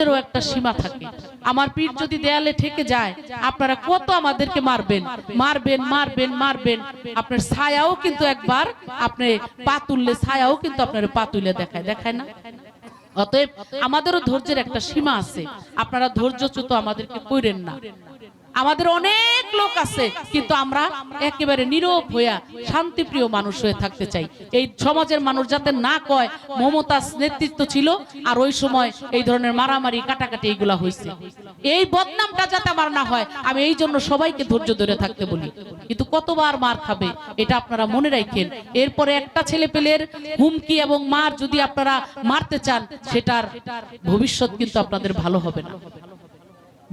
ধৈর্যেরও একটা সীমা থাকে। আমার যদি দেয়ালে ঠেকে যায়, আপনারা কত আমাদেরকে মারবেন? মারবেন মারবেন মারবেন। আপনার ছায়াও কিন্তু একবার আপনি পা ছায়াও কিন্তু আপনার পা তুলে দেখায়। দেখায় না? অতএব আমাদেরও ধৈর্যের একটা সীমা আছে। আপনারা ধৈর্যচ্যুত আমাদেরকে কইরেন না। আমাদের অনেক লোক আছে, কিন্তু আমরা একেবারে নীরব হইয়া শান্তিপ্রিয় মানুষ হয়ে থাকতে চাই। এই সমাজের মানুষ যাতে না কয়, মমতাজ নেতৃত্ব ছিল, আর ওই সময় এই ধরনের মারামারি, কাটাকাটি এইগুলা হয়েছে এই বদনামটা যাতে আমার না হয়, আমি এই জন্য সবাইকে ধৈর্য ধরে থাকতে বলি। কিন্তু কতবার মার খাবে, এটা আপনারা মনে রাখেন। এরপরে একটা ছেলে পেলের হুমকি এবং মার যদি আপনারা মারতে চান, সেটার ভবিষ্যৎ কিন্তু আপনাদের ভালো হবে না।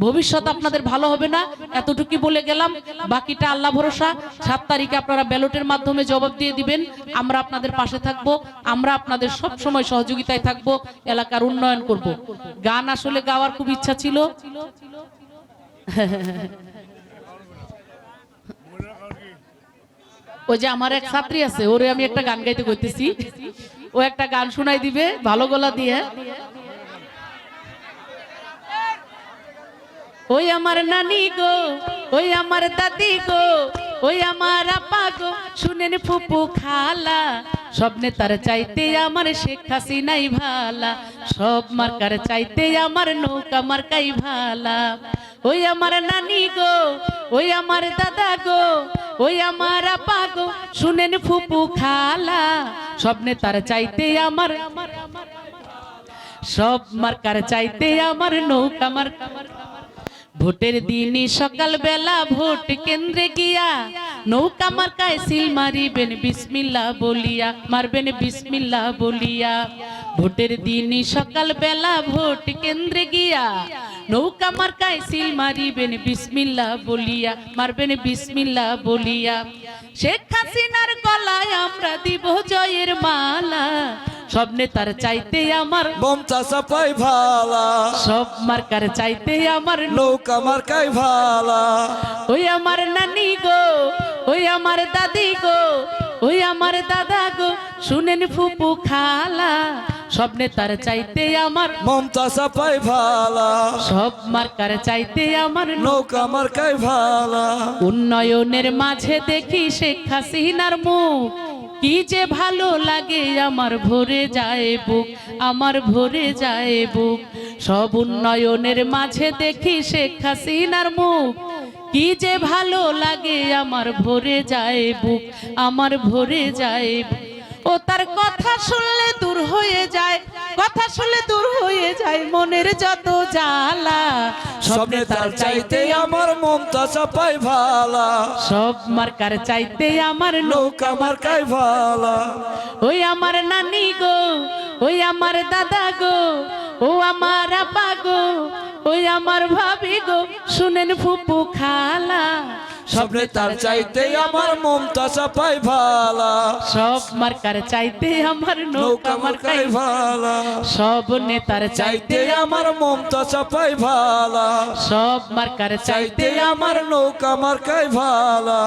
ভবিষ্যৎ আপনাদের ভালো হবে না, এতটুকু বলে গেলাম। বাকিটা আল্লাহ ভরসা। সাত তারিখে আপনারা ব্যালটের মাধ্যমে জবাব দিয়ে দিবেন। আমরা আপনাদের পাশে থাকব। আমরা আপনাদের সব সময় সহযোগিতায় থাকব। এলাকার উন্নয়ন করব। গান আসলে গাওয়ার খুব ইচ্ছা ছিল। ওই যে আমার এক ছাত্রী আছে, ওরে আমি একটা গান গাইতে করতেছি ও একটা গান শোনাই দিবে, ভালো গলা দিয়ে। ওই আমার নানি গো, ওই আমার দাদি গো, ওই আমার আপা গো। শুনেন ফুপু খালা, সব নেতার চাইতে আমার শেখ হাসিনাই ভালা। সব মার্কার চাইতে আমার নৌকা মার্কাই ভালা। ওই আমার নানি গো, ওই আমার দাদা গো, ওই আমার আপা গো। শুনেন ফুপু খালা, সব নেতার চাইতে আমার সব মার্কার চাইতে আমার নৌকা মার্কা। ভোটের দিনই সকাল বেলা ভোট কেন্দ্রে গিয়া নৌকা মার্কায় সিল মারিবেন, বিসমিল্লা বলিয়া, মারবেন, বিসমিল্লা বলিয়া। ভোটের দিনই সকাল বেলা ভোট কেন্দ্রে গিয়া নৌকা মার্কায় সিল মারিবেন, বিসমিল্লা বলিয়া, মারবেন, বিসমিল্লা বলিয়া। শেখ হাসিনার গলায় আমরা দিব জয়ের মালা সব নেতার চাইতে আমার মমতা চাপাই ভালা। সব মার্কার চাইতে আমার নৌকা মার্কাই ভালা। ওই আমার নানি গো ওই আমার দাদি গো ওই আমার দাদা গো শুনেন ফুপু খালা সব নেতার চাইতে আমার মমতা চাপাই ভালা। সব মার্কার চাইতে আমার নৌকা মার্কাই ভালা। উন্নয়নের মাঝে দেখি শেখ হাসিনার মুখ কি যে ভালো লাগে, আমার ভরে যায় বুক, আমার ভরে যায় বুক। সব উন্নয়নের মাঝে দেখি শেখ হাসিনার মুখ। কি যে ভালো লাগে, আমার ভরে যায় বুক, আমার ভরে যায়। ও তার কথা শুনলে দূর হয়ে যায়, কথা শুনলে দূর হয়ে যায় মনের যত জ্বালা। সবনে তার চাইতে আমার মমতা চাপাই ভালা। সব মার্কার চাইতে আমার নৌকা মার্কাই ভালা। ওই আমার নানি গো ওই আমার দাদা গো ও আমার আপা গো ওই আমার ভাবি গো শুনেন ফুপু খালা। সবনে তার চাইতে আমার মমতা চাপাই ভালা। সব মার্কার চাইতে আমার নৌকা মার্কাই ভালা। সব নেতার চাইতে আমার মমতা চাপাই ভালা। সব মার্কার চাইতে চাইতে আমার নৌকা মার্কাই ভালা।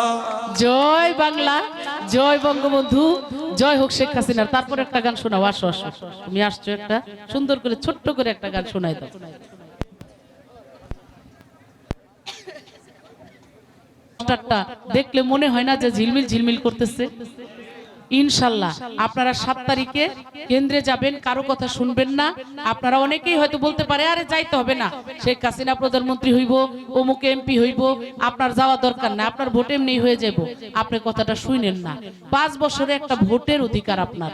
জয় বাংলা জয় বঙ্গবন্ধু জয় হোক শেখ হাসিনার। তারপর একটা গান শোনাও আসো আসো। তুমি আসছো একটা সুন্দর করে ছোট্ট করে একটা গান শোনাই দাও। পোস্টারটা দেখলে মনে হয় না যে ঝিলমিল ঝিলমিল করতেছে। ইনশাল্লাহ, আপনারা সাত তারিখে কেন্দ্রে যাবেন, কারও কথা শুনবেন না। আপনারা অনেকেই হয়তো বলতে পারে, আরে যাইতে হবে না। শেখ হাসিনা প্রধানমন্ত্রী হইব, অমুক এমপি হইব, আপনার যাওয়া দরকার না, আপনার ভোট এমনি হয়ে যাব। আপনি কথাটা শুনেন না। পাঁচ বছরে একটা ভোটের অধিকার আপনার।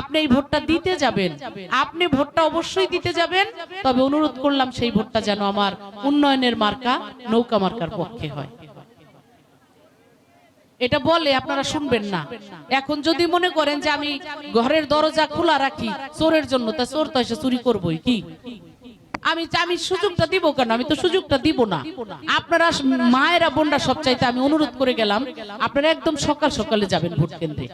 আপনি এই ভোটটা দিতে যাবেন। আপনি ভোটটা অবশ্যই দিতে যাবেন। তবে অনুরোধ করলাম, সেই ভোটটা যেন আমার উন্নয়নের মার্কা, নৌকা মার্কার পক্ষে হয়। এটা বলে আপনারা শুনবেন না। এখন যদি মনে করেন যে আমি ঘরের দরজা খোলা রাখি চোরের জন্য তা চোর তো এসে চুরি করবোই কি? আমি আমি সুযোগটা দিব কেন? আমি তো সুযোগটা দিব না। আপনারা মায়েরা, বোনরা সব চাইতে আমি অনুরোধ করে গেলাম, আপনারা একদম সকাল সকালে যাবেন ভোট কেন্দ্রে।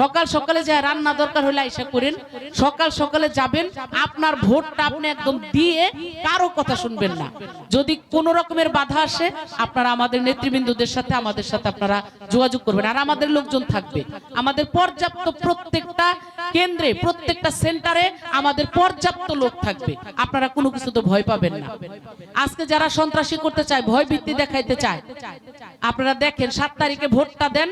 সকাল সকালে যা রান্না দরকার হলে আইসা করেন। সকাল সকালে যাবেন, আপনার ভোটটা আপনি একদম দিয়ে কারও কথা শুনবেন না। যদি কোন রকমের বাধা আসে, আপনারা আমাদের নেতৃবৃন্দদের সাথে, আমাদের সাথে আপনারা যোগাযোগ করবেন। আর আমাদের লোকজন থাকবে। আমাদের পর্যাপ্ত প্রত্যেকটা কেন্দ্রে, প্রত্যেকটা সেন্টারে আমাদের পর্যাপ্ত লোক থাকবে। আপনারা কোনো কিছু শুধু ভয় পাবেন না। আজকে যারা সন্ত্রাসী করতে চায়, ভয় ভিত্তি দেখাইতে চায়, আপনারা দেখেন, সাত তারিখে ভোটটা দেন,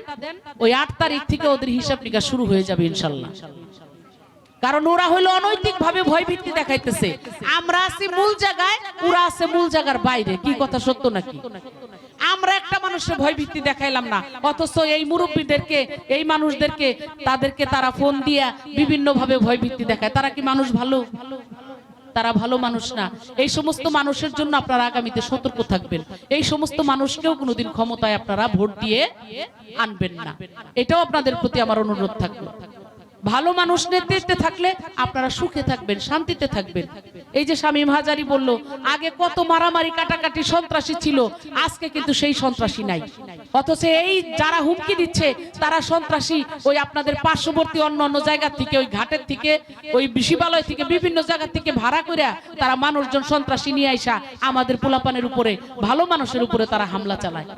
ওই আট তারিখ থেকে ওদের হিসাব নিকাশ শুরু হয়ে যাবে ইনশাল্লাহ। কারণ ওরা হইল অনৈতিক ভাবে ভয় ভিত্তি দেখাইতেছে। আমরা আছি মূল জায়গায়, ওরা আছে মূল জায়গার বাইরে। কি কথা, সত্য নাকি? আমরা একটা মানুষের ভয় ভিত্তি দেখাইলাম না। অথচ এই মুরব্বীদেরকে, এই মানুষদেরকে, তাদেরকে তারা ফোন দিয়া বিভিন্ন ভাবে ভয় ভিত্তি দেখায়। তারা কি মানুষ ভালো? তারা ভালো মানুষ না। এই সমস্ত মানুষের জন্য আপনারা আগামীতে সতর্ক থাকবেন। এই সমস্ত মানুষকেও কোনোদিন ক্ষমতায় আপনারা ভোট দিয়ে আনবেন না। এটাও আপনাদের প্রতি আমার অনুরোধ থাকবে ভালো মানুষ নেতৃত্বে থাকলে আপনারা সুখে থাকবেন, শান্তিতে থাকবেন। এই যে শামীম হাজারি বলল, আগে কত মারামারি, কাটাকাটি সন্ত্রাসী ছিল, আজকে কিন্তু সেই সন্ত্রাসী নাই। অথচ এই যারা হুমকি দিচ্ছে, তারা সন্ত্রাসী। ওই আপনাদের পার্শ্ববর্তী অন্য অন্য জায়গা থেকে, ওই ঘাটের থেকে, ওই বিশিবালয় থেকে, বিভিন্ন জায়গা থেকে ভাড়া করে তারা মানুষজন সন্ত্রাসী নিয়ে আইসা আমাদের পোলাপানের উপরে, ভালো মানুষের উপরে তারা হামলা চালায়।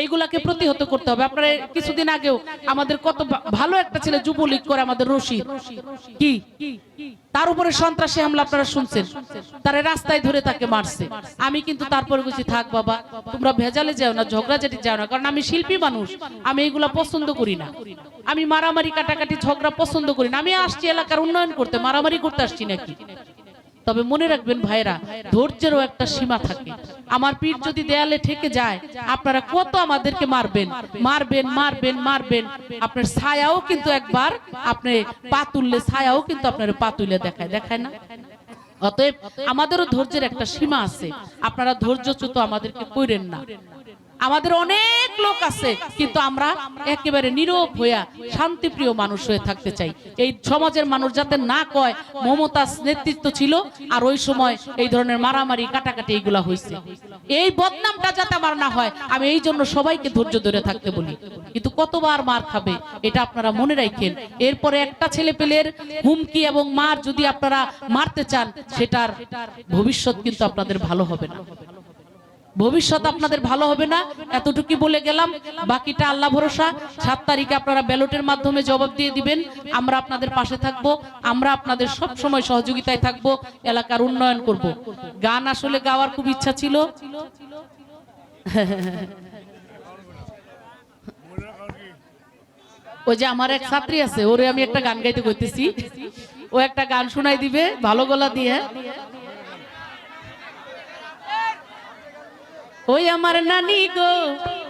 এইগুলাকে প্রতিহত করতে হবে। আপনারা কিছুদিন আগেও আমাদের কত ভালো একটা ছেলে যুবলীগ করে আমাদের রশিদ। কি? তার উপরে সন্ত্রাসী হামলা আপনারা শুনছেন? তারে রাস্তায় ধরে তাকে মারছে। আমি কিন্তু তারপরে বুঝি থাক বাবা, তোমরা ভেজালে যাও না, ঝগড়াঝাটি যাও না, কারণ আমি শিল্পী মানুষ, আমি এইগুলা পছন্দ করি না। আমি মারামারি, কাটাকাটি, ঝগড়া পছন্দ করি না। আমি আসছি এলাকার উন্নয়ন করতে, মারামারি করতে আসছি নাকি? তবে মনে রাখবেন ভাইরা ধৈর্যেরও একটা সীমা থাকে। আমার পিঠ যদি দেয়ালে ঠেকে যায়, আপনারা কত আমাদেরকে মারবেন? মারবেন মারবেন মারবেন। আপনার ছায়াও কিন্তু একবার আপনি পা তুললে ছায়াও কিন্তু আপনার পা তুলে দেখায়। দেখায় না? অতএব আমাদেরও ধৈর্যের একটা সীমা আছে। আপনারা ধৈর্যচ্যুত আমাদেরকে কইরেন না। আমাদের অনেক লোক আছে, কিন্তু আমরা একেবারে নীরব হইয়া শান্তিপ্রিয় মানুষ হয়ে থাকতে চাই। এই সমাজের মানুষ যাতে না কয়, মমতাজ নেতৃত্ব ছিল, আর ওই সময় এই ধরনের মারামারি, কাটাকাটি এইগুলা হয়েছে এই বদনামটা যাতে আমার না হয়, আমি এই জন্য সবাইকে ধৈর্য ধরে থাকতে বলি। কিন্তু কতবার মার খাবে, এটা আপনারা মনে রাখেন। এরপরে একটা ছেলে পেলের হুমকি এবং মার যদি আপনারা মারতে চান, সেটার ভবিষ্যৎ কিন্তু আপনাদের ভালো হবে না। ভবিষ্যৎ আপনাদের ভালো হবে না এতটুকু বলে গেলাম। বাকিটা আল্লাহ ভরসা। সাত তারিখে আপনারা ব্যালটের মাধ্যমে জবাব দিয়ে দিবেন। আমরা আপনাদের পাশে থাকব। আমরা আপনাদের সব সময় সহযোগিতায় থাকব। এলাকার উন্নয়ন করব। গান আসলে গাওয়ার খুব ইচ্ছা ছিল। ওই যে আমার এক ছাত্রী আছে, ওরে আমি একটা গান গাইতে করতেছি ও একটা গান শোনাই দিবে, ভালো গলা দিয়ে। ওই আমার নানি গো,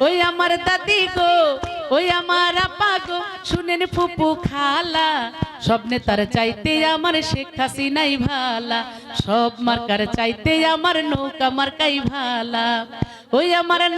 ওই আমার দাদি গো, ওই আমার আপা গো। শুনেন ফুপু খালা স্বপ্নে তার চাইতে আমার শেখ হাসিনাই ভালা। সব মার্কার চাইতে আমার নৌকা মার্কাই ভালা। ওই আমার